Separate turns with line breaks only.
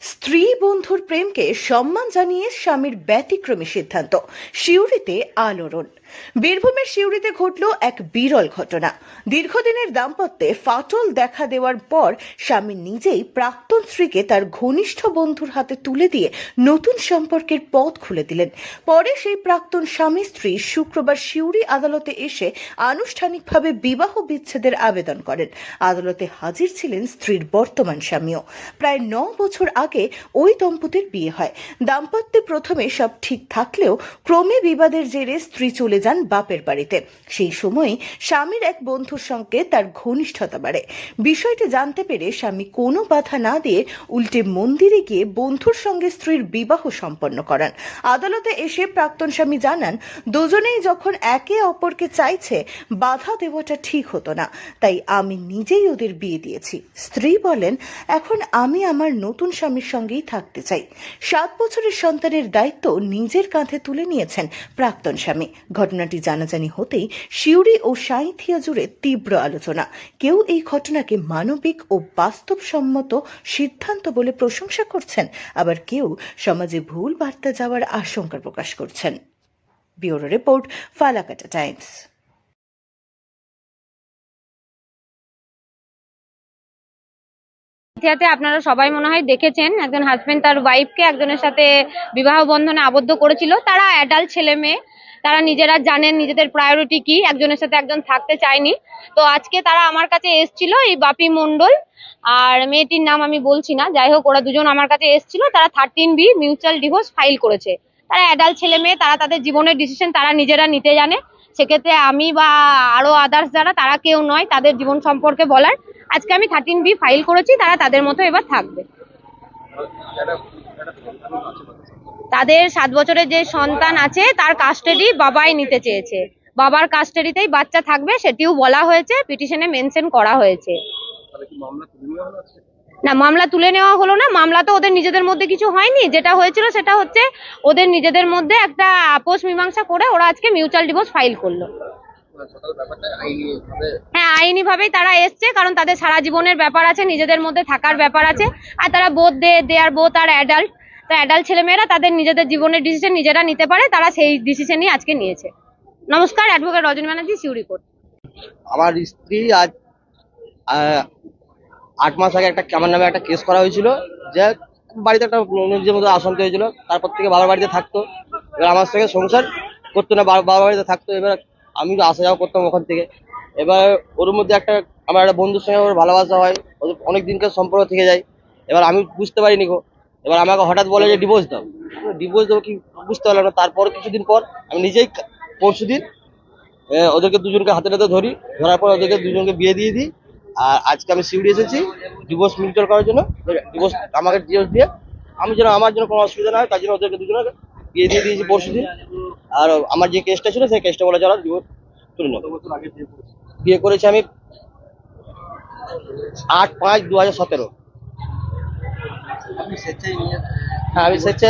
স্ত্রী বন্ধুর প্রেমকে সম্মান জানিয়ে স্বামীর ব্যতিক্রমী সিদ্ধান্ত শিউরিতে আলোড়ন। বীরভূমের শিউরিতে ঘটল এক বিরল ঘটনা। দীর্ঘদিনের দাম্পত্যে ফাটল দেখা দেওয়ার পর স্বামী নিজেই প্রাক্তন স্ত্রীকে তার ঘনিষ্ঠ বন্ধুর হাতে তুলে দিয়ে নতুন সম্পর্কের পথ খুলে দিলেন। পরে সেই প্রাক্তন স্বামী স্ত্রী শুক্রবার শিউরি আদালতে এসে আনুষ্ঠানিকভাবে বিবাহ বিচ্ছেদের আবেদন করেন। আদালতে হাজির ছিলেন স্ত্রীর বর্তমান স্বামীও। প্রায় ন বছর আগে ওই দম্পতির বিয়ে হয়। দাম্পত্যে প্রথমে সব ঠিক থাকলেও ক্রমে বিবাদের জেরে স্ত্রী চলে যান বাপের বাড়িতে। সেই সময় স্বামীর এক বন্ধুর সঙ্গে তার ঘনিষ্ঠতা বাড়ে। বিষয়টি জানতে পেরে স্বামী কোনো বাধা না দিয়ে উল্টে মন্দিরে গিয়ে বন্ধুর সঙ্গে স্ত্রীর বিবাহ সম্পন্ন করান। আদালতে এসে প্রাক্তন স্বামী জানান, দুজনেই যখন একে অপরকে চাইছে, বাধা দেওয়াটা ঠিক হতো না। তাই আমি নিজেই ওদের বিয়ে দিয়েছি। স্ত্রী বলেন, এখন আমি আমার নতুন স্বামীর সঙ্গেই থাকতে চাই। সাত বছরের সন্তানের দায়িত্ব নিজের কাঁধে তুলে নিয়েছেন প্রাক্তন স্বামী। ঘটনাটি জানাজানি হতেই শিউরি ও সাঁইথিয়া জুড়ে তীব্র আলোচনা। কেউ এই ঘটনাকে মানবিক ও বাস্তবসম্মত সিদ্ধান্ত বলে প্রশংসা করছেন। আবার কেউ সমাজে ভুল বার্তা যাওয়ার আশঙ্কা প্রকাশ করছেন। Bureau report Falakata times.
ইতিহাসে আপনারা সবাই মনে হয় দেখেছেন, একজন হাজবেন্ড তার ওয়াইফকে একজনের সাথে বিবাহ বন্ধনে আবদ্ধ করেছিল। তারা অ্যাডাল্ট ছেলে মেয়ে, তারা নিজেরা জানেন নিজেদের প্রায়োরিটি কি, একজনের সাথে একজন থাকতে চায়নি। তো আজকে তারা আমার কাছে এসছিল এই বাপি মন্ডল আর মেয়েটির নাম আমি বলছি না, যাই হোক ওরা দুজন আমার কাছে এসছিল, তারা thirteen B mutual divorce file করেছে। তারা অ্যাডাল্ট ছেলে মেয়ে, তারা তাদের জীবনের ডিসিশন তারা নিজেরা নিতে জানে। সেক্ষেত্রে আমি বা আরও আদার্স যারা, তারা কেউ নয়, তাদের জীবন সম্পর্কে বলার। আজকে আমি থার্টিন বি ফাইল করেছি, তারা তাদের মতো এবার থাকবে। তাদের সাত বছরের যে সন্তান আছে, তার কাস্টাডি বাবাই নিতে চেয়েছে। বাবার কাস্টাডিতেই বাচ্চা থাকবে, সেটিও বলা হয়েছে পিটিশনে মেনশন করা হয়েছে। না, মামলা তুলে নেওয়া হলো না, মামলা তো ওদের নিজেদের মধ্যে কিছু হয়নি। যেটা হয়েছিল সেটা হচ্ছে, ওদের নিজেদের মধ্যে একটা আপোষ মীমাংসা করে ওরা আজকে মিউচুয়াল ডিভোর্স ফাইল করল। হ্যাঁ আইনি ভাবেই তারা এসছে কারণ তাদের সারা জীবনের ব্যাপার আছে নিজেদের মধ্যে থাকার ব্যাপার আছে। আর তারা বোধ দে দে আর বোধ আর অ্যাডাল্ট তো অ্যাডাল্ট ছেলেমেয়েরা তাদের নিজেদের জীবনের ডিসিশন নিজেরা নিতে পারে তারা সেই ডিসিশনই আজকে নিয়েছে। নমস্কার অ্যাডভোকেট রজনী ব্যানার্জি সিউরি কোর্ট
আমার স্ত্রী আজ আহ, আট মাস আগে একটা আমার নামে একটা কেস করা হয়েছিল যে বাড়িতে একটা নিজের মধ্যে অশান্তি হয়েছিল তারপর থেকে বাবার বাড়িতে থাকতো। এবার আমার সঙ্গে সংসার করতো না বাবার বাড়িতে থাকতো এবার আমি তো আসা যাওয়া করতাম ওখান থেকে। এবার ওর মধ্যে একটা, আমার একটা বন্ধুর সঙ্গে ওর ভালোবাসা হয় ওদের অনেক দিনকার সম্পর্ক থেকে যায়। এবার আমি বুঝতে পারিনি গো। এবার আমাকে হঠাৎ বলে যে ডিভোর্স দাও। ডিভোর্স দেবো কি? বুঝতে পারলাম না। তারপর কিছুদিন পর আমি নিজেই পরশু দিন ওদেরকে দুজনকে হাতে হাতে ধরি। ধরার পর ওদেরকে দুজনকে বিয়ে দিয়ে দিই। আর আজকে আমি সিউড়ি এসেছি ডিভোর্স মিউচুয়াল করার জন্য। ডিভোর্স আমাকে ডিভোর্স দিয়ে, আমি যেন, আমার জন্য কোনো অসুবিধা না হয়, তার জন্য ওদেরকে দুজনকে বিয়ে দিয়ে দিয়েছি পরশু দিন। আর আমার যে কেসটা ছিল, সেই কেসটা বলা যারা তুলে নেব বিয়ে করেছি আমি আট পাঁচ দু হাজার সতেরো। হ্যাঁ আমি স্বেচ্ছায়